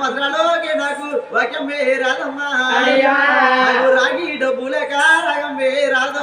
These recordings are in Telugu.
వస్త్రాలోకి నాకు వాక్యం రాదమ్మా అయ్యా. నాకు రాగి డబ్బులేక రాగం రాదు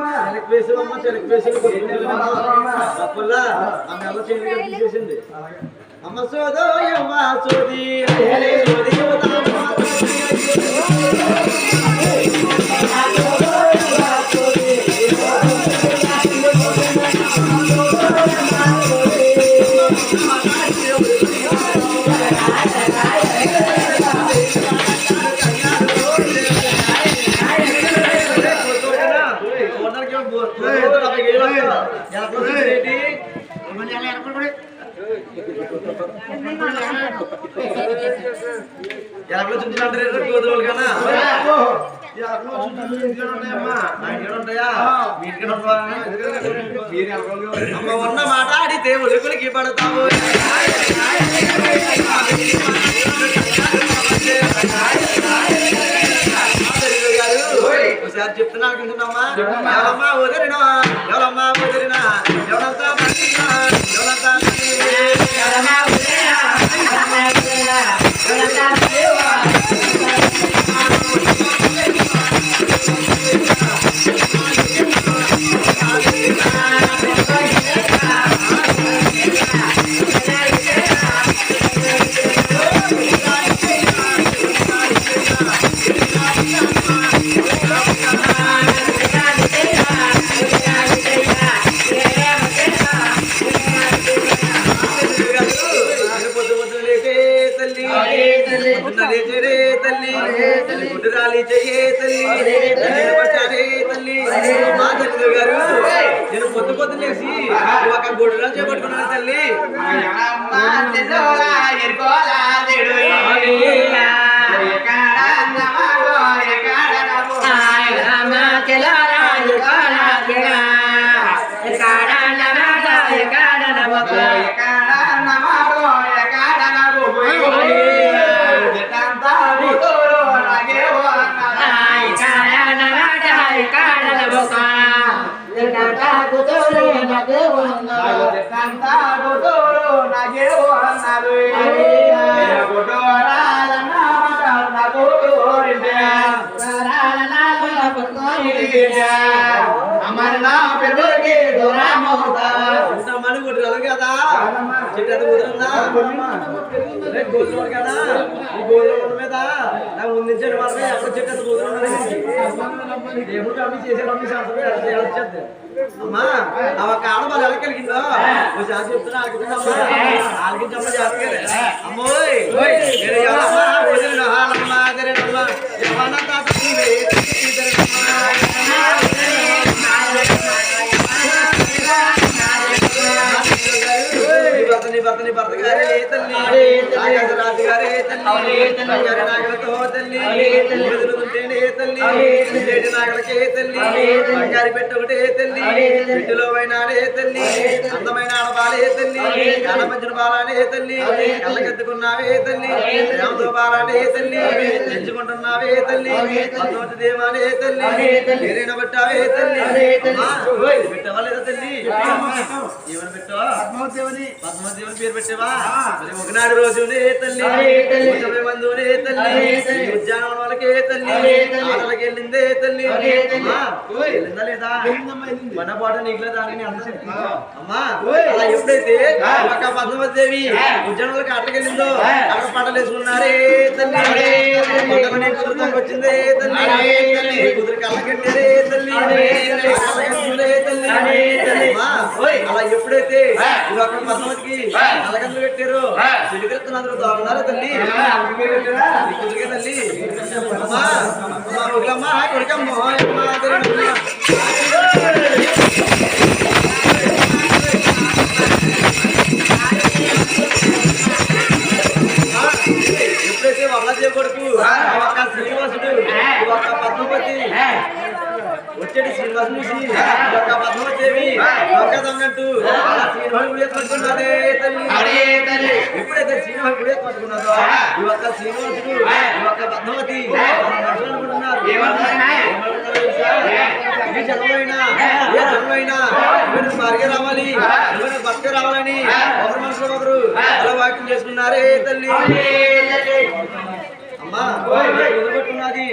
చెనక్ వేసినమ్మా చెనక్ వేసిన తప్పుల్లా ఆమె అమ్మ చేతికి తీసేసింది అమ్మ సోదో అమ్మ సోది సోది ఎనభై చుంచులు అంటారు ఏంటి గోధుమలు కన్నా? మా ఉంటాయా? మీ ఇంటికాడ అమ్మ ఉన్న మాట ఆడితే ఒలుకులకి పడతావు ఒకసారి చెప్తున్నాను వింటున్నామా ఎవరమ్మా వదిలినా? ఎవరమ్మా వదిలినా? ఎవరంతా పట్టినా ఎవరంతా చెయ్యే తల్లి. తల్లి. తల్లి. మా తల్లి గారు. నేను పొద్దు పొద్దు లేచి ఒక గుడ్డు రాలి చేపట్టుకున్నాను తల్లి. ఇంత దూరం అవుతా మనుగుడు కదా చెట్టు ఎంత కుదురుందా రేపు గోధుమ కదా. ఈ గోధుమ మీద నా ముందు మాత్రమే ఎప్పుడు చెట్టు ఎంత కుదురుందా దేవుడు అవి చేసే పంపి శాస్త్రం అమ్మా ఆ ఒక ఆడవాళ్ళు ఎలా కలిగిందో ఒకసారి చెప్తున్నా ఆలకించమ్మా ఆలకించమ్మా జాగ్రత్తగా అమ్మోయ్. నేను తల్లి నాగలతో తల్లి తల్లి చేటి నాగలకే తల్లి బంగారు పెట్ట ఒకటే తల్లి వైనాడే తల్లి అందమైన ఆడబాలే తల్లి కళ్ళమజ్జన బాలాడే తల్లి కళ్ళకెత్తుకున్నావే తల్లి ప్రేమతో బాలాడే తల్లి తెంచుకుంటున్నావే తల్లి దేవాలే తల్లి పెట్టావే తల్లి లేదా తల్లి ఏమని పెట్టావా పద్మవతి దేవుని పేరు పెట్టావా మరి ఒకనాడు రోజునే తల్లి మందునే తల్లి ఉద్యానవనం వాళ్ళకే తల్లి ఆటలకి వెళ్ళిందే తల్లి అమ్మా, వెళ్ళిందా లేదా మన పాట నీకు లేదా అని. అమ్మా అలా ఎప్పుడైతే ఒక పద్మవతి దేవి ఉద్యానవనాలకు ఆటలకి వెళ్ళిందో అక్కడ పాటలు వేసుకున్నారే తల్లి తొంగొచ్చిందే తల్లి కుదురు కళ్ళకెట్టారే తల్లి కళ్ళకెట్టిందే తల్లి అలా ఎప్పుడైతే పద్మతికి నలగందులు పెట్టారో చిలుకెత్తున అందరూ దోమన్నారా తల్లి. నీ కుదురుకే తల్లి. అమ్మా కొడుకమ్మ కొడుకు ఒక శ్రీనివాసుడు ఒక పద్మపతి వచ్చేటి శ్రీనివాసు తల్లి. ఎప్పుడైతే శ్రీనివాసు గుడి పట్టుకున్నదో ఈ ఒక్క శ్రీనివాసుడు ఈ ఒక్క పద్మవతి అనుకుంటున్నారు జన్మైనా ఏ జన్మైనా భార్య రావాలి భర్త రావాలని ఒకరు మనుషులు ఒకరు అలా వాక్యం చేసుకున్నారే తల్లి. అమ్మా ఎదురుపెట్టున్నది